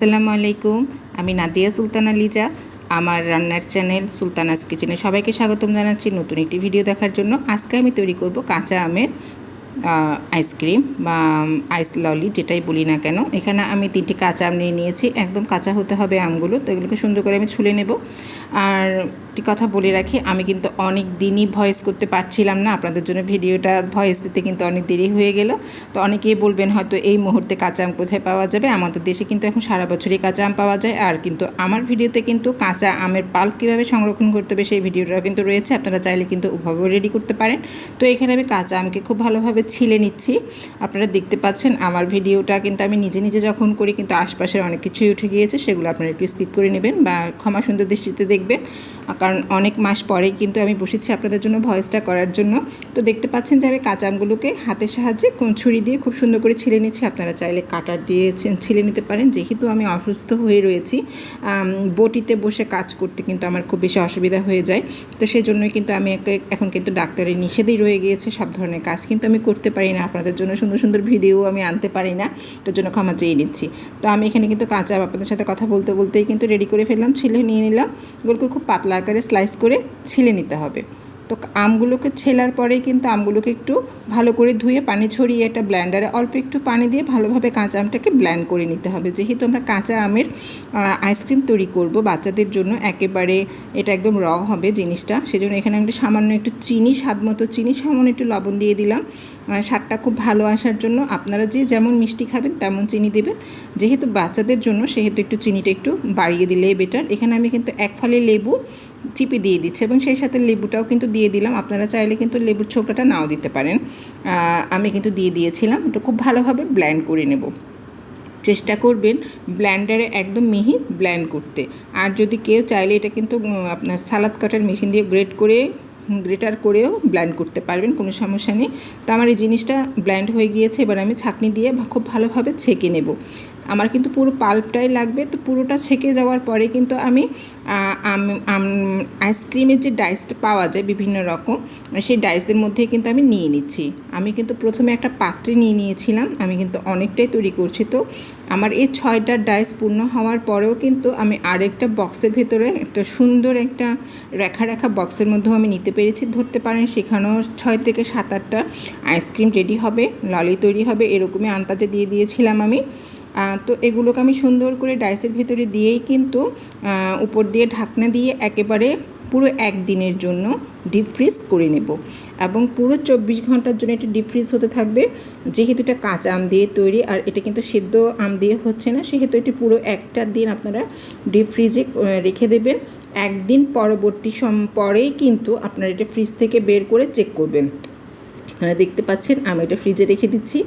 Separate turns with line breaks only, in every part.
আসসালামু আলাইকুম, আমি নাদিয়া সুলতানা লিজা, আমার রান্নার চ্যানেল সুলতানাস কিচেনে সবাইকে স্বাগতম জানাচ্ছি নতুন একটি ভিডিও দেখার জন্য। আজকে আমি তৈরি করব কাঁচা আমের আইসক্রিম বা আইস ললি যেটাই বলি না কেন। এখানে আমি তিনটি কাঁচা আম নিয়ে নিয়েছি, একদম কাঁচা হতে হবে আমগুলো, তো এগুলোকে সুন্দর করে আমি ছুলে নেব। আর একটি কথা বলে রাখি, আমি কিন্তু অনেক দিনই ভয়েস করতে পারছিলাম না। আপনাদের জন্য ভিডিওটা ভয়েস দিতে কিন্তু অনেক দেরি হয়ে গেল। তো অনেকেই বলবেন হয়তো এই মুহূর্তে কাঁচা আম কোথায় পাওয়া যাবে? আমাদের দেশে কিন্তু এখন সারা বছরই কাঁচা আম পাওয়া যায়। আর কিন্তু আমার ভিডিওতে কিন্তু কাঁচা আমের পাল্প কীভাবে সংরক্ষণ করতে হবে সেই ভিডিওটাও কিন্তু রয়েছে। আপনারা চাইলে কিন্তু ওভাবেও রেডি করতে পারেন। তো এখানে আমি কাঁচা আমকে খুব ভালোভাবে ছিলে নিচ্ছি। আপনারা দেখতে পাচ্ছেন আমার ভিডিওটা কিন্তু আমি নিজে নিজে যখন করি কিন্তু আশপাশের অনেক কিছুই উঠে গিয়েছে। সেগুলো আপনারা একটু স্কিপ করে নেবেন বা ক্ষমা সুন্দর দৃষ্টিতে দেখবেন। কারণ অনেক মাস পরেই কিন্তু আমি বসেছি আপনাদের জন্য ভয়েসটা করার জন্য। তো দেখতে পাচ্ছেন যে আমি কাঁচা আমগুলোকে হাতের সাহায্যে ছুরি দিয়ে খুব সুন্দর করে ছিলে নিচ্ছি। আপনারা চাইলে কাটার দিয়ে ছিলে নিতে পারেন। যেহেতু আমি অসুস্থ হয়ে রয়েছি বটিতে বসে কাজ করতে কিন্তু আমার খুব বেশি অসুবিধা হয়ে যায়। তো সেই জন্যই কিন্তু আমি এখন কিন্তু ডাক্তারের নিষেধই রয়ে গিয়েছে সব ধরনের কাজ। কিন্তু আমি করতে পারি না। আপনাদের জন্য সুন্দর সুন্দর ভিডিও আমি আনতে পারি না। তোর জন্য ক্ষমা চেয়ে নিচ্ছি। তো আমি এখানে কিন্তু কাঁচা আপনাদের সাথে কথা বলতে বলতেই কিন্তু রেডি করে ফেললাম, ছিলে নিয়ে নিলাম। এগুলোকে খুব পাতলা আকারে স্লাইস করে ছিলে নিতে হবে। তো আমগুলোকে ছেলার পরেই কিন্তু আমগুলোকে একটু ভালো করে ধুয়ে পানি ছড়িয়ে একটা ব্ল্যান্ডারে অল্প একটু পানি দিয়ে ভালোভাবে কাঁচা আমটাকে ব্ল্যান্ড করে নিতে হবে। যেহেতু আমরা কাঁচা আমের আইসক্রিম তৈরি করব বাচ্চাদের জন্য, একেবারে এটা একদম র হবে জিনিসটা। সেজন্য এখানে আমি সামান্য একটু চিনি, স্বাদ মতো চিনি, সামান্য একটু লবণ দিয়ে দিলাম। স্বাদটা খুব ভালো আসার জন্য আপনারা যে যেমন মিষ্টি খাবেন তেমন চিনি দেবেন। যেহেতু বাচ্চাদের জন্য, সেহেতু একটু চিনিটা একটু বাড়িয়ে দিলেই বেটার এখানে আমি কিন্তু এক ফালি লেবু চিপে দিয়ে দিচ্ছে এবং সেই সাথে লেবুটাও কিন্তু দিয়ে দিলাম। আপনারা চাইলে কিন্তু লেবুর ছোকরাটা নাও দিতে পারেন। আমি কিন্তু দিয়ে দিয়েছিলাম। এটা খুব ভালোভাবে ব্ল্যান্ড করে নেব। চেষ্টা করবেন ব্ল্যান্ডারে একদম মিহি ব্ল্যান্ড করতে। আর যদি কেউ চাইলে এটা কিন্তু আপনার সালাদ কাটার মেশিন দিয়ে গ্রেট করে, গ্রেটার করেও ব্ল্যান্ড করতে পারবেন, কোনো সমস্যা নেই। তো আমার এই জিনিসটা ব্ল্যান্ড হয়ে গিয়েছে। এবার আমি ছাঁকনি দিয়ে খুব ভালোভাবে ছেঁকে নেব। আমার কিন্তু পুরো পাল্পটাই লাগবে, তো পুরোটা ছেঁকে যাওয়ার পরে কিন্তু আমি আইসক্রিমের যে ডাইসটা পাওয়া যায় বিভিন্ন রকম, সেই ডাইসের মধ্যে কিন্তু আমি নিয়ে নিচ্ছি। আমি কিন্তু প্রথমে একটা পাত্রে নিয়ে নিয়েছিলাম, আমি কিন্তু অনেকটাই তৈরি করছি। তো আমার এই ছয়টা ডাইস পূর্ণ হওয়ার পরেও কিন্তু আমি আরেকটা বক্সের ভেতরে একটা সুন্দর একটা রেখা রেখা বক্সের মধ্যেও আমি নিতে পেরেছি। ধরতে পারেন সেখানেও ছয় থেকে সাত আটটা আইসক্রিম রেডি হবে, ললি তৈরি হবে, এরকমই আন্তাজে দিয়ে দিয়েছিলাম আমি। তো এগুলোকে আমি সুন্দর করে ডাইসের ভিতরে দিয়েই কিন্তু উপর দিয়ে ঢাকনা দিয়ে একেবারে পুরো একদিনের জন্য ডিপ ফ্রিজ করে নেব। এবং পুরো চব্বিশ ঘণ্টার জন্য এটা ডিপ ফ্রিজ হতে থাকবে। যেহেতু এটা কাঁচা আম দিয়ে তৈরি, আর এটা কিন্তু সেদ্ধ আম দিয়ে হচ্ছে না, সেহেতু এটি পুরো একটা দিন আপনারা ডিপ ফ্রিজে রেখে দেবেন। একদিন পরবর্তী সম, পরেই কিন্তু আপনারা এটা ফ্রিজ থেকে বের করে চেক করবেন। আপনারা দেখতে পাচ্ছেন, আমি এটা ফ্রিজে রেখে দিচ্ছি।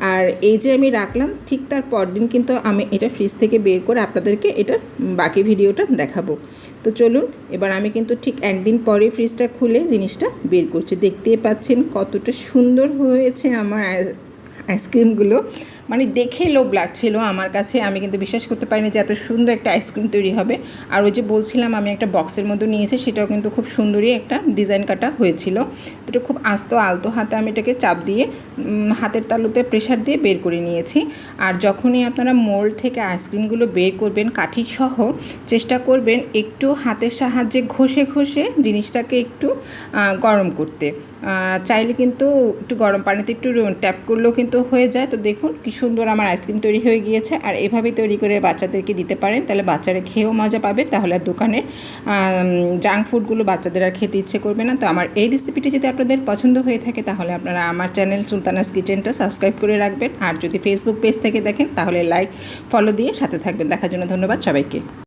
আর এই যে আমি রাখলাম, ঠিক তার পরদিন কিন্তু আমি এটা ফ্রিজ থেকে বের করে আপনাদেরকে এটা বাকি ভিডিওটা দেখাবো। তো চলুন, এবার আমি কিন্তু ঠিক একদিন পরে ফ্রিজটা খুলে জিনিসটা বের করছি। দেখতে পাচ্ছেন কতটা সুন্দর হয়েছে আমার আই- আইসক্রিমগুলো মানে দেখে লোভ লাগছিল আমার কাছে। আমি কিন্তু বিশ্বাস করতে পারিনি যে এত সুন্দর একটা আইসক্রিম তৈরি হবে। আর ওই যে বলছিলাম, আমি একটা বক্সের মধ্যে নিয়েছি, সেটাও কিন্তু খুব সুন্দরই একটা ডিজাইন কাটা হয়েছিল। তো এটা খুব আস্ত, আলতো হাতে আমি এটাকে চাপ দিয়ে হাতের তালুতে প্রেশার দিয়ে বের করে নিয়েছি। আর যখনই আপনারা মোল্ড থেকে আইসক্রিমগুলো বের করবেন, কাঠি সহ, চেষ্টা করবেন একটু হাতের সাহায্যে ঘষে ঘষে জিনিসটাকে একটু গরম করতে। চাইলে কিন্তু একটু গরম পানিতে একটু ট্যাপ করলেও কিন্তু হয়ে যায়। তো দেখুন কি সুন্দর আমার আইসক্রিম তৈরি হয়ে গিয়েছে। আর এভাবে তৈরি করে বাচ্চাদেরকে দিতে পারেন। তাহলে বাচ্চারা খেয়েও মজা পাবে। তাহলে দোকানের জাঙ্ক ফুডগুলো বাচ্চাদের আর খেতে ইচ্ছে করবে না। তো আমার এই রেসিপিটি যদি আপনাদের পছন্দ হয়ে থাকে, তাহলে আপনারা আমার চ্যানেল সুলতানাস কিচেনটা সাবস্ক্রাইব করে রাখবেন। আর যদি ফেসবুক পেজ থেকে দেখেন, তাহলে লাইক ফলো দিয়ে সাথে থাকবেন। দেখার জন্য ধন্যবাদ সবাইকে।